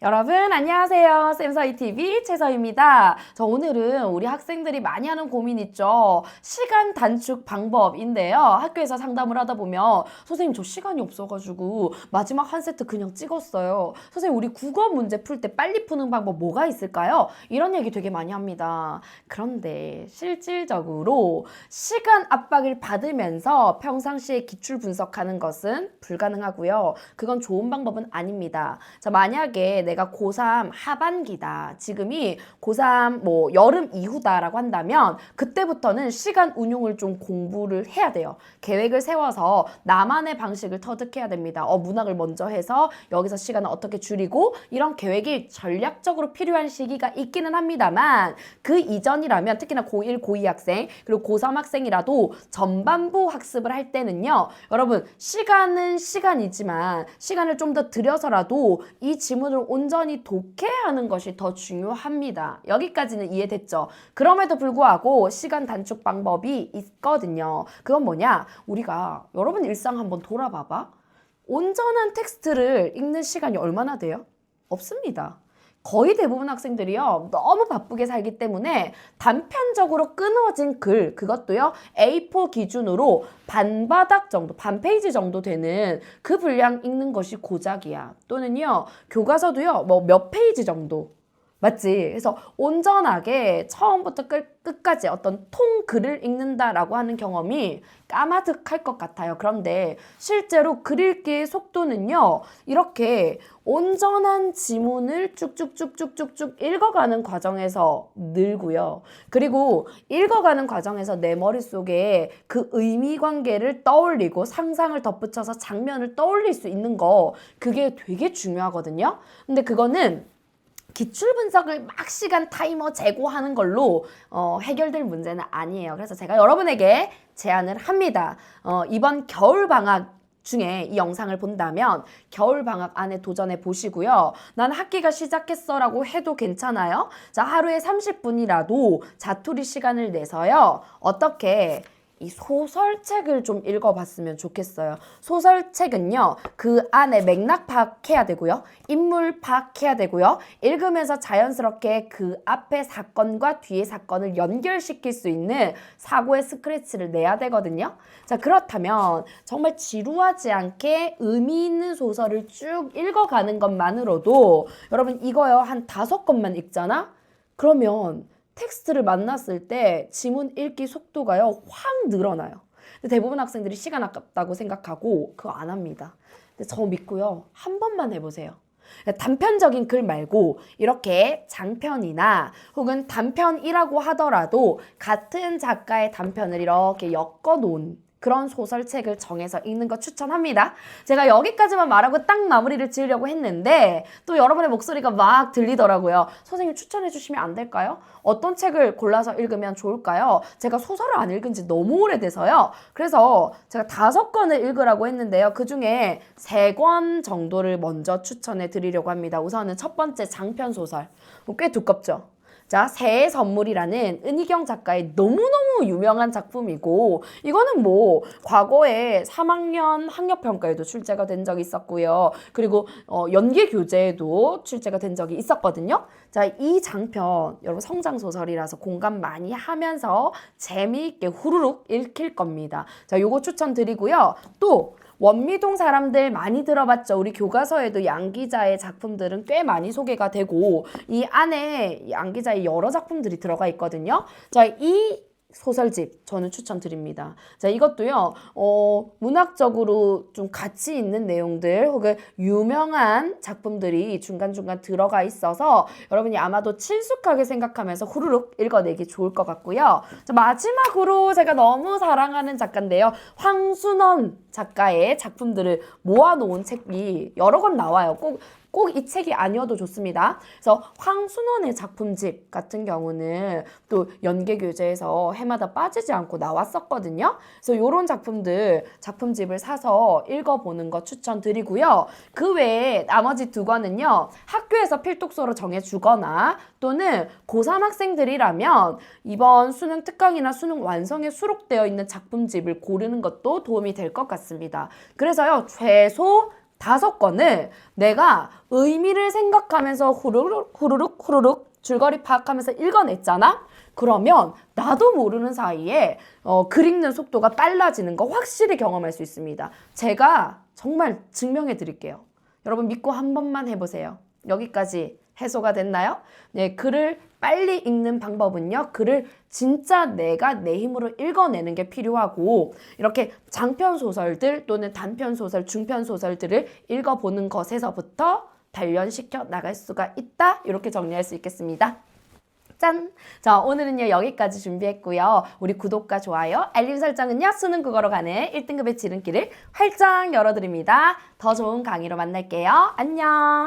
여러분 안녕하세요. 쌤서희 TV 최서희입니다. 저 오늘은 우리 학생들이 많이 하는 고민 있죠. 시간 단축 방법인데요. 학교에서 상담을 하다 보면 선생님 저 시간이 없어가지고 마지막 한 세트 그냥 찍었어요. 선생님 우리 국어 문제 풀 때 빨리 푸는 방법 뭐가 있을까요? 이런 얘기 되게 많이 합니다. 그런데 실질적으로 시간 압박을 받으면서 평상시에 기출 분석하는 것은 불가능하고요. 그건 좋은 방법은 아닙니다. 자 만약에 내가 고3 하반기다. 지금이 고3 뭐 여름 이후다라고 한다면 그때부터는 시간 운용을 좀 공부를 해야 돼요. 계획을 세워서 나만의 방식을 터득해야 됩니다. 어, 문학을 먼저 해서 여기서 시간을 어떻게 줄이고 이런 계획이 전략적으로 필요한 시기가 있기는 합니다만 그 이전이라면 특히나 고1, 고2 학생 그리고 고3 학생이라도 전반부 학습을 할 때는요. 여러분 시간은 시간이지만 시간을 좀 더 들여서라도 이 지문을 온 전히 독해하는 것이 더 중요합니다. 여기까지는 이해됐죠? 그럼에도 불구하고 시간 단축 방법이 있거든요. 그건 뭐냐? 우리가 여러분 일상 한번 돌아봐봐. 온전한 텍스트를 읽는 시간이 얼마나 돼요? 없습니다. 거의 대부분 학생들이요 너무 바쁘게 살기 때문에 단편적으로 끊어진 글 그것도요 A4 기준으로 반바닥 정도 반 페이지 정도 되는 그 분량 읽는 것이 고작이야. 또는요 교과서도요 뭐 몇 페이지 정도 맞지? 그래서 온전하게 처음부터 끝, 끝까지 어떤 통 글을 읽는다라고 하는 경험이 까마득할 것 같아요. 그런데 실제로 글 읽기의 속도는요, 이렇게 온전한 지문을 쭉쭉쭉쭉쭉쭉 읽어가는 과정에서 늘고요. 그리고 읽어가는 과정에서 내 머릿속에 그 의미 관계를 떠올리고 상상을 덧붙여서 장면을 떠올릴 수 있는 거, 그게 되게 중요하거든요. 근데 그거는 기출 분석을 막 시간 타이머 재고하는 걸로 어, 해결될 문제는 아니에요. 그래서 제가 여러분에게 제안을 합니다. 어, 이번 겨울 방학 중에 이 영상을 본다면 겨울 방학 안에 도전해 보시고요. 난 학기가 시작했어라고 해도 괜찮아요. 자, 하루에 30분이라도 자투리 시간을 내서요. 어떻게 이 소설책을 좀 읽어봤으면 좋겠어요. 소설책은요, 그 안에 맥락 파악해야 되고요, 인물 파악해야 되고요, 읽으면서 자연스럽게 그 앞에 사건과 뒤의 사건을 연결시킬 수 있는 사고의 스크래치를 내야 되거든요. 자, 그렇다면 정말 지루하지 않게 의미 있는 소설을 쭉 읽어가는 것만으로도 여러분 이거요, 한 다섯 권만 읽잖아? 그러면 텍스트를 만났을 때 지문 읽기 속도가요 확 늘어나요. 근데 대부분 학생들이 시간 아깝다고 생각하고 그거 안 합니다. 근데 저 믿고요 한 번만 해보세요. 단편적인 글 말고 이렇게 장편이나 혹은 단편이라고 하더라도 같은 작가의 단편을 이렇게 엮어 놓은 그런 소설책을 정해서 읽는 거 추천합니다. 제가 여기까지만 말하고 딱 마무리를 지으려고 했는데 또 여러분의 목소리가 막 들리더라고요. 선생님 추천해 주시면 안 될까요? 어떤 책을 골라서 읽으면 좋을까요? 제가 소설을 안 읽은 지 너무 오래돼서요. 그래서 제가 다섯 권을 읽으라고 했는데요. 그 중에 세 권 정도를 먼저 추천해 드리려고 합니다. 우선은 첫 번째 장편 소설. 꽤 두껍죠? 자, 새해 선물이라는 은희경 작가의 너무너무 유명한 작품이고, 이거는 뭐, 과거에 3학년 학력평가에도 출제가 된 적이 있었고요. 그리고, 어, 연계 교재에도 출제가 된 적이 있었거든요. 자, 이 장편, 여러분 성장소설이라서 공감 많이 하면서 재미있게 후루룩 읽힐 겁니다. 자, 요거 추천드리고요. 또, 원미동 사람들 많이 들어봤죠. 우리 교과서에도 양 기자의 작품들은 꽤 많이 소개가 되고 이 안에 양 기자의 여러 작품들이 들어가 있거든요. 자, 이 소설집 저는 추천드립니다. 자, 이것도요, 어, 문학적으로 좀 가치 있는 내용들 혹은 유명한 작품들이 중간중간 들어가 있어서 여러분이 아마도 친숙하게 생각하면서 후루룩 읽어내기 좋을 것 같고요. 자, 마지막으로 제가 너무 사랑하는 작가인데요. 황순원 작가의 작품들을 모아놓은 책이 여러 권 나와요. 꼭 꼭 이 책이 아니어도 좋습니다. 그래서 황순원의 작품집 같은 경우는 또 연계 교재에서 해마다 빠지지 않고 나왔었거든요. 그래서 이런 작품들 작품집을 사서 읽어보는 거 추천드리고요. 그 외에 나머지 두 권은요 학교에서 필독서로 정해주거나 또는 고3 학생들이라면 이번 수능 특강이나 수능 완성에 수록되어 있는 작품집을 고르는 것도 도움이 될 것 같습니다. 그래서요 최소 다섯 건을 내가 의미를 생각하면서 후루룩 후루룩 후루룩 줄거리 파악하면서 읽어냈잖아? 그러면 나도 모르는 사이에 어, 글 읽는 속도가 빨라지는 거 확실히 경험할 수 있습니다. 제가 정말 증명해 드릴게요. 여러분 믿고 한 번만 해보세요. 여기까지 해소가 됐나요? 네, 글을 빨리 읽는 방법은요. 글을 진짜 내가 내 힘으로 읽어내는 게 필요하고 이렇게 장편 소설들 또는 단편 소설, 중편 소설들을 읽어보는 것에서부터 단련시켜 나갈 수가 있다. 이렇게 정리할 수 있겠습니다. 짠! 자, 오늘은요, 여기까지 준비했고요. 우리 구독과 좋아요, 알림 설정은요, 수능 국어로 가는 1등급의 지름길을 활짝 열어드립니다. 더 좋은 강의로 만날게요. 안녕!